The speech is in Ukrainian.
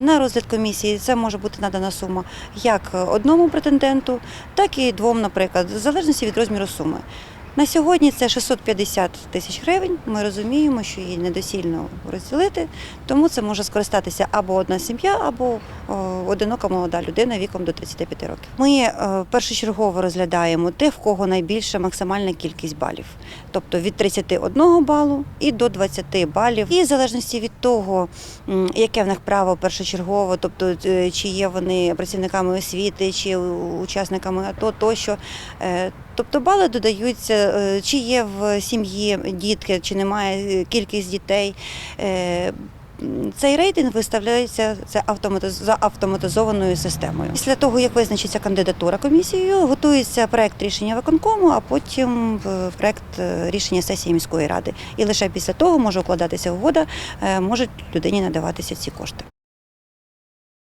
На розгляд комісії це може бути надана сума як одному претенденту, так і двом, наприклад, в залежності від розміру суми. На сьогодні це 650 тисяч гривень. Ми розуміємо, що її недосільно розділити, тому це може скористатися або одна сім'я, або одинока молода людина віком до 35 років. Ми е, першочергово розглядаємо те, в кого найбільша максимальна кількість балів, тобто від 31 балу і до 20 балів. І в залежності від того, яке в них право першочергово, тобто е, чи є вони працівниками освіти, чи учасниками АТО, тощо. е, Тобто бали додаються, е, чи є в сім'ї дітки, чи немає е, кількість дітей. Цей рейтинг виставляється за автоматизованою системою. Після того, як визначиться кандидатура комісією, готується проект рішення виконкому, а потім е, проект е, рішення сесії міської ради. І лише після того може укладатися угода, е, можуть людині надаватися ці кошти.